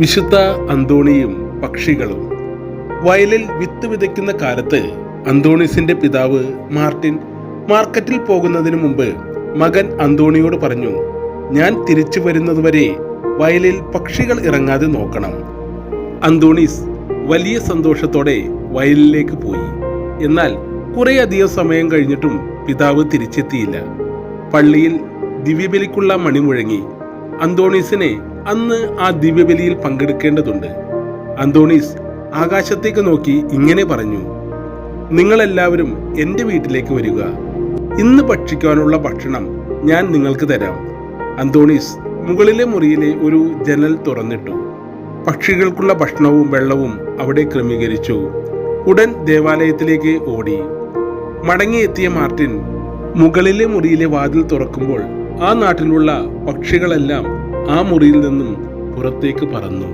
വിശുദ്ധ അന്തോണിയും പക്ഷികളും. വയലിൽ വിത്ത് വിതയ്ക്കുന്ന കാലത്ത് അന്തോണീസിന്റെ പിതാവ് മാർട്ടിൻ മാർക്കറ്റിൽ പോകുന്നതിന് മുമ്പ് മകൻ അന്തോണിയോട് പറഞ്ഞു ഞാൻ തിരിച്ചു വരുന്നതുവരെ വയലിൽ പക്ഷികൾ ഇറങ്ങാതെ നോക്കണം. അന്തോണീസ് വലിയ സന്തോഷത്തോടെ വയലിലേക്ക് പോയി. എന്നാൽ കുറെ അധികം സമയം കഴിഞ്ഞിട്ടും പിതാവ് തിരിച്ചെത്തിയില്ല. പള്ളിയിൽ ദിവ്യബലിക്കുള്ള മണി മുഴങ്ങി അന്തോണീസിനെ അന്ന് ആ ദിവ്യബലിയിൽ പങ്കെടുക്കേണ്ടതുണ്ട്. അന്തോണീസ് ആകാശത്തേക്ക് നോക്കി ഇങ്ങനെ പറഞ്ഞു നിങ്ങളെല്ലാവരും എന്റെ വീട്ടിലേക്ക് വരിക. ഇന്ന് ഭക്ഷിക്കാനുള്ള ഭക്ഷണം ഞാൻ നിങ്ങൾക്ക് തരാം. അന്തോണീസ് മുകളിലെ മുറിയിലെ ഒരു ജനൽ തുറന്നിട്ടു. പക്ഷികൾക്കുള്ള ഭക്ഷണവും വെള്ളവും അവിടെ ക്രമീകരിച്ചു. ഉടൻ ദേവാലയത്തിലേക്ക് ഓടി. മടങ്ങിയെത്തിയ മാർട്ടിൻ മുകളിലെ മുറിയിലെ വാതിൽ തുറക്കുമ്പോൾ ആ നാട്ടിലുള്ള പക്ഷികളെല്ലാം ആ മുറിയിൽ നിന്നും പുറത്തേക്ക് പറന്നു.